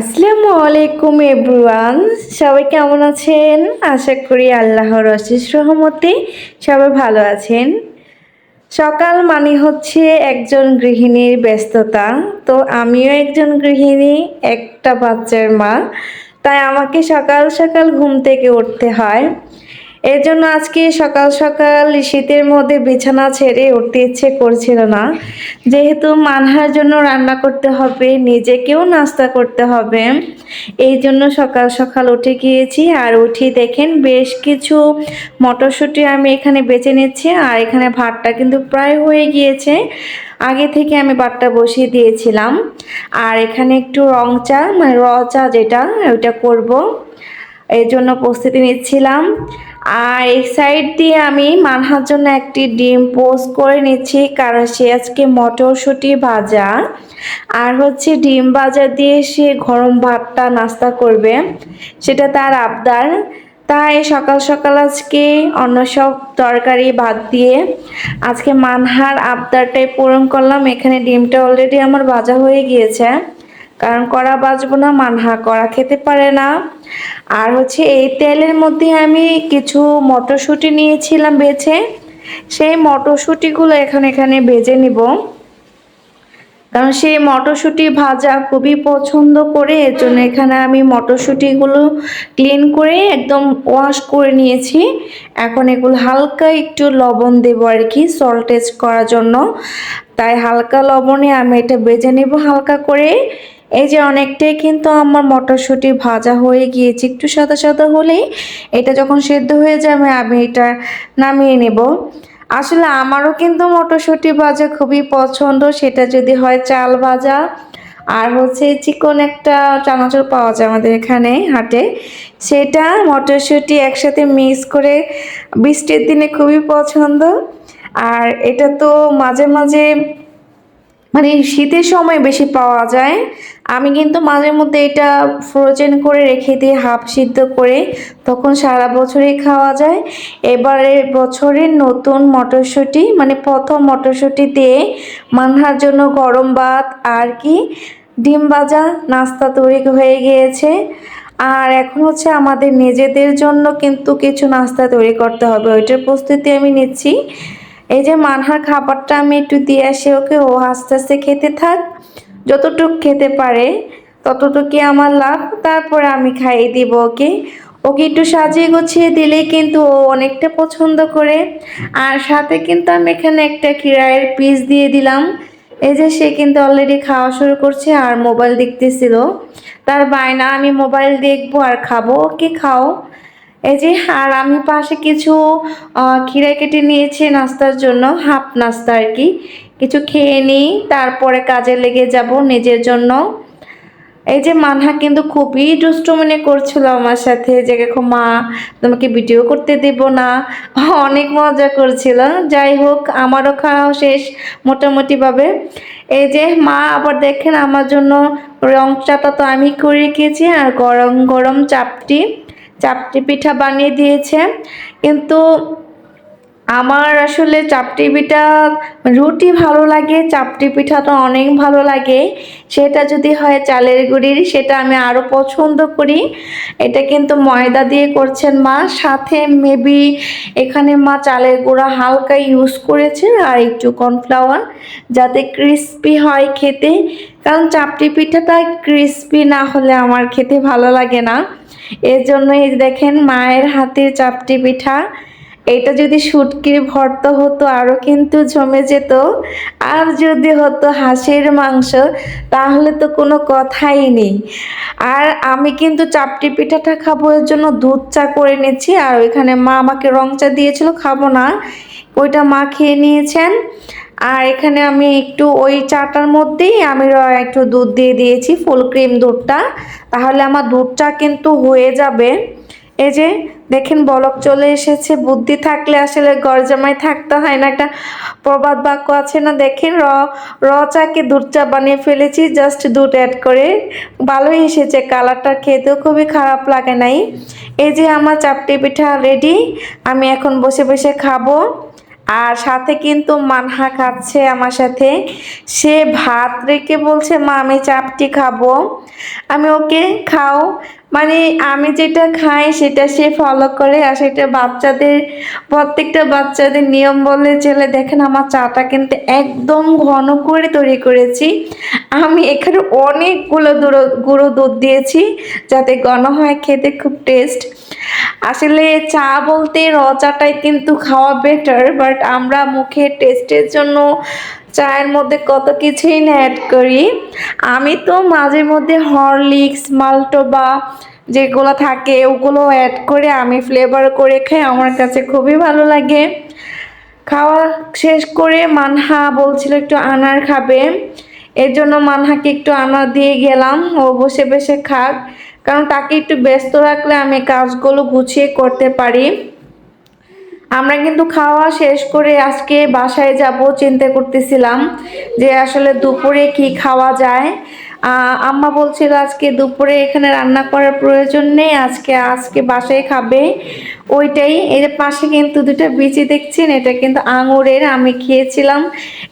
আসসালামু আলাইকুম এভরিওয়ান, সবাই কেমন আছেন? আশা করি আল্লাহর অশেষ রহমতে সবাই ভালো আছেন। সকাল মানে হচ্ছে একজন গৃহিণীর ব্যস্ততা। তো আমিও একজন গৃহিণী, একটা বাচ্চার মা। তাই আমাকে সকাল সকাল ঘুম থেকে উঠতে হয়। এর জন্য আজকে সকাল সকাল শীতের মধ্যে বিছানা ছেড়ে উঠতে ইচ্ছে করছিল না। যেহেতু মানহার জন্য রান্না করতে হবে, নিজেকেও নাস্তা করতে হবে। এই জন্য সকাল সকাল উঠে গিয়েছি আর উঠি দেখেন বেশ কিছু মটরশুঁটি আমি এখানে বেছে নিচ্ছি আর এখানে ভাতটা কিন্তু প্রায় হয়ে গিয়েছে। আগে থেকে আমি ভাতটা বসিয়ে দিয়েছিলাম। আর এখানে একটু রং চা মানে র চা যেটা, ওইটা করব। এই জন্য প্রস্তুতি নিচ্ছিলাম। আর এই সাইড দিয়ে আমি মানহার জন্য একটি ডিম পোস্ট করে নিচ্ছি, কারণ সে আজকে মটরশুঁটি ভাজা। আর হচ্ছে ডিম ভাজা দিয়ে সে গরম ভাতটা নাস্তা করবে, সেটা তার আবদার। তাই সকাল সকাল আজকে অন্য সব তরকারি ভাত দিয়ে আজকে মানহার আবদারটাই পূরণ করলাম। এখানে ডিমটা অলরেডি আমার ভাজা হয়ে গিয়েছে। কারণ কড়া বাজবো না, মানহা কড়া খেতে পারে না। আর হচ্ছে এই তেলের মধ্যে আমি কিছু মটরশুঁটি নিয়েছিলাম বেছে। সেই মটরশুঁটিগুলো এখানে এখানে ভেজে নিব। কারণ সেই মটরশুঁটি ভাজা খুবই পছন্দ করে, এর জন্য এখানে আমি মটরশুঁটিগুলো ক্লিন করে একদম ওয়াশ করে নিয়েছি। এখন এগুলো হালকা একটু লবণ দেবো আর কি সল্টেজ করার জন্য। তাই হালকা লবণে আমি এটা বেজে নেব হালকা করে। এই যে অনেকটাই কিন্তু আমার মটরশুঁটি ভাজা হয়ে গিয়েছে। একটু সাদা সাদা হলেই এটা যখন সেদ্ধ হয়ে যাবে আমি এটা নামিয়ে নেব। আসলে আমারও কিন্তু মটরশুঁটি ভাজা খুবই পছন্দ। সেটা যদি হয় চাল ভাজা। আর হচ্ছে চিকন একটা চানাচুর পাওয়া যায় আমাদের এখানে হাটে। সেটা মটরশুঁটি একসাথে মিক্স করে বৃষ্টির দিনে খুবই পছন্দ। আর এটা তো মাঝে মাঝে মানে শীতের সময় বেশি পাওয়া যায়। আমি কিন্তু মাঝে মধ্যে এটা ফ্রোজেন করে রেখে দিই হাফ সিদ্ধ করে তখন সারা বছরই খাওয়া যায়। এবারে বছরের নতুন মটরশুঁটি মানে প্রথম মটরশুঁটি দিয়ে মানহার জন্য গরম ভাত আর কি ডিম ভাজা, নাস্তা তৈরি হয়ে গিয়েছে। আর এখন হচ্ছে আমাদের নিজেদের জন্য কিন্তু কিছু নাস্তা তৈরি করতে হবে। ওইটার প্রস্তুতি আমি নিচ্ছি। এই যে মানহার খাবারটা আমি একটু দিয়ে আসি ওকে, ও আস্তে আস্তে খেতে থাক, যতটুক খেতে পারে ততটুকুই আমার লাভ, তারপরে আমি খাইয়ে দিব ওকে। ওকে একটু সাজিয়ে গুছিয়ে দিলেই কিন্তু ও অনেকটা পছন্দ করে। আর সাথে কিন্তু আমি এখানে একটা কিরায়ের পিস দিয়ে দিলাম। এই যে সে কিন্তু অলরেডি খাওয়া শুরু করছে আর মোবাইল দেখতেছিল। তার বায়না, আমি মোবাইল দেখব আর খাব। ওকে খাও। এই যে, আর আমি পাশে কিছু খিরা কেটে নিয়েছি নাস্তার জন্য, হাফ নাস্তা আর কি। কিছু খেয়ে নিই, তারপরে কাজে লেগে যাব নিজের জন্য। এই যে, মানহা কিন্তু খুবই দুষ্টমনে করছিল আমার সাথে, যে দেখো মা, তোমাকে ভিডিও করতে দেব না। অনেক মজা করছিল। যাই হোক, আমারও খাওয়া শেষ মোটামুটিভাবে। এই যে, মা আবার দেখেন আমার জন্য রং চাটা তো আমি করে রেখেছি, আর গরম গরম চাপটি। চাপটি পিঠা বানিয়ে দিয়েছে। কিন্তু আমার আসলে চাপটি পিঠা রুটি ভালো লাগে, চাপটি পিঠাটা অনেক ভালো লাগে। সেটা যদি হয় চালের গুঁড়ির, সেটা আমি আরও পছন্দ করি। এটা কিন্তু ময়দা দিয়ে করছেন মা। সাথে মেবি এখানে মা চালের গুঁড়া হালকা ইউজ করেছে আর একটু কর্নফ্লাওয়ার যাতে ক্রিস্পি হয় খেতে। কারণ চাপটি পিঠাটা ক্রিস্পি না হলে আমার খেতে ভালো লাগে না। এর জন্যই দেখেন মায়ের হাতের চাপটি পিঠা। এটা যদি শুটকির ভর্তা হতো আরও কিন্তু জমে যেত। আর যদি হতো হাঁসের মাংস, তাহলে তো কোনো কথাই নেই। আর আমি কিন্তু চাপটি পিঠাটা খাব, এর জন্য দুধ চা করে নিচ্ছি। আর ওইখানে মা আমাকে রং চা দিয়েছিল, খাব না। ওইটা মা খেয়ে নিয়েছেন। আর এখানে আমি একটু ওই চাটার মধ্যেই আমি একটু দুধ দিয়ে দিয়েছি, ফুল ক্রিম দুধটা। তাহলে আমার দুধটা কিন্তু হয়ে যাবে। এই যে, দেখেন বলক চলে এসেছে। বুদ্ধি থাকলে আসলে গরজামাই থাকতে হয় না। একটা প্রবাদ বাক্য আছে না? দেখেন র র চাকে দুধ চা বানিয়ে ফেলেছি, জাস্ট দুধ অ্যাড করে। ভালোই এসেছে, কালারটা খেতেও খুবই খারাপ লাগে নাই। এই যে আমার চাপটি পিঠা রেডি আমি এখন বসে বসে খাব। আর সাথে কিন্তু মানহা খাচ্ছে আমার সাথে। সে ভাত রেখে বলছে, মা, আমি চাপটি খাব। আমি ওকে খাও। মানে আমি যেটা খাই সেটা সে ফলো করে আর সেটা বাচ্চাদের, প্রত্যেকটা বাচ্চাদের নিয়ম বলে চলে দেখেন আমার চাটা কিন্তু একদম ঘন করে তৈরি করেছি। আমি এখানে অনেকগুলো গুঁড়ো গুঁড়ো দুধ দিয়েছি যাতে ঘন হয়, খেতে খুব টেস্ট আসলে চা বলতে র চাটাই কিন্তু খাওয়া বেটার বাট আমরা মুখে টেস্টের জন্য চায়ের মধ্যে কত কিছুই না অ্যাড করি। আমি তো মাঝে মধ্যে হরলিক্স মাল্টো বা যেগুলো থাকে ওগুলো অ্যাড করে আমি ফ্লেভার করে খাই, আমার কাছে খুবই ভালো লাগে। খাওয়া শেষ করে মানহা বলছিল একটু আনার খাবে। এর জন্য মানহাকে একটু আনার দিয়ে গেলাম, ও বসে বসে খাক। কারণ তাকে একটু ব্যস্ত রাখলে আমি কাজগুলো গুছিয়ে করতে পারি। আমরা কিন্তু খাওয়া শেষ করে আজকে বাসায় যাব, চিন্তা করতেছিলাম যে আসলে দুপুরে কি খাওয়া যায়। আম্মা বলছিল আজকে দুপুরে এখানে রান্না করার প্রয়োজন নেই, আজকে আজকে বাসায় খাবে। ওইটাই এর পাশে কিন্তু দুটো বিচি দেখছেন, এটা কিন্তু আঙুরের, আমি খেয়েছিলাম,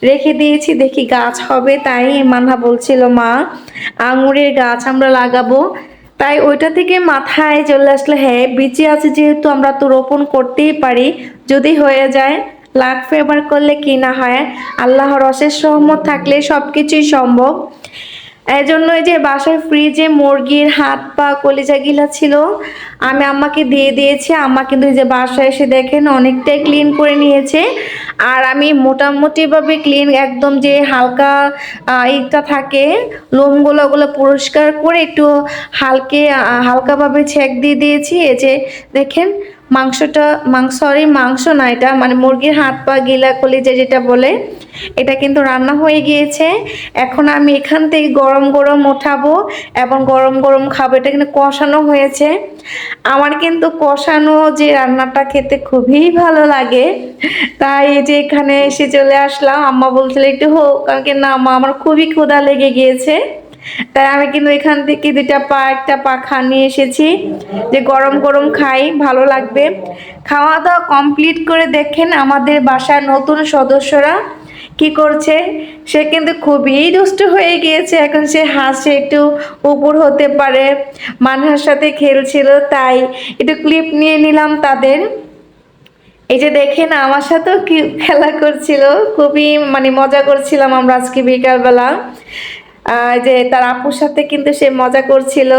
রেখে দিয়েছি, দেখি গাছ হবে, তাই মানহা বলছিল, মা, আঙুরের গাছ আমরা লাগাবো। তাই ওইটা থেকে মাথায় চলে আসলে হ্যাঁ বিচে আছে যেহেতু আমরা তো রোপণ করতেই পারি, যদি হয়ে যায়, লাখ ফেভার করলে কি না হয়, আল্লাহর অশেষ সহমত থাকলে সব কিছুই সম্ভব। এই জন্যই যে বাসায় ফ্রিজে মুরগির হাত পা, কলিজা গিলা ছিল, আমি আম্মাকে দিয়ে দিয়েছি। আম্মা কিন্তু যে বাসায় এসে দেখেন, অনেকটাই ক্লিন করে নিয়েছে। আর আমি মোটামুটিভাবে ক্লিন একদম যে হালকা ইটা থাকে, লোমগুলো ওগুলো পরিষ্কার করে একটু হালকে হালকাভাবে ছেঁক দিয়ে দিয়েছি। এই যে দেখেন মাংসটা মাংস সরি মাংস না এটা মানে মুরগির হাত পা, গিলা কলিজা যেটা বলে, এটা কিন্তু রান্না হয়ে গিয়েছে। এখন আমি এখান থেকে গরম গরম ওঠাবো এবং গরম গরম খাব। এটা কিন্তু কষানো হয়েছে। আমার কিন্তু কষানো যে রান্নাটা খেতে খুবই ভালো লাগে। তাই যে এখানে এসে চলে আসলাম। আম্মা বলছিল, একটু হোক। কারণ না আমার খুবই ক্ষুধা লেগে গিয়েছে। তাই আমি কিন্তু এখান থেকে দুটা পা, একটা পাখা নিয়ে এসেছি। যে গরম গরম খাই, ভালো লাগবে। খাওয়া দাওয়া কমপ্লিট করে দেখেন আমাদের বাসার নতুন সদস্যরা কি করছে। সে কিন্তু খুবই দুষ্ট হয়ে গিয়েছে। এখন সে হাসে, একটু উপর হতে পারে। মানহার সাথে খেলছিল, তাই একটু ক্লিপ নিয়ে নিলাম তাদের। এই যে দেখেন, আমার সাথেও কি খেলা করছিল। খুবই মানে মজা করছিলাম আমরা আজকে বিকালবেলা। যে তার আপুর সাথে কিন্তু সে মজা করছিল।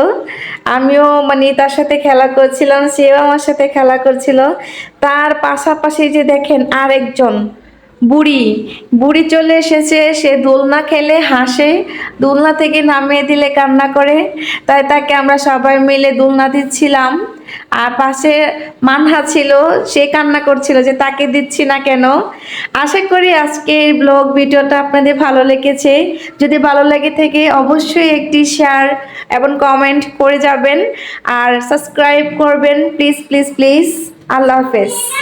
আমিও মানে তার সাথে খেলা করছিলাম, সেও আমার সাথে খেলা করছিল। তার পাশাপাশি যে দেখেন আরেকজন বুড়ি। বুড়ি চলে এসেছে, সে দোলনা খেলে, হাসে, দোলনা থেকে নামিয়ে দিলে কান্না করে। তাই তাকে আমরা সবাই মিলে দোলনা দিচ্ছিলাম। আর পাশে মানহা ছিল, সে কান্না করছিল যে, তাকে দিচ্ছি না কেন? আশা করি আজকের ব্লগ ভিডিওটা আপনাদের ভালো লেগেছে। যদি ভালো লেগে থেকে অবশ্যই একটি শেয়ার এবং কমেন্ট করে যাবেন। আর সাবস্ক্রাইব করবেন, প্লিজ প্লিজ প্লিজ। আল্লাহ হাফেজ।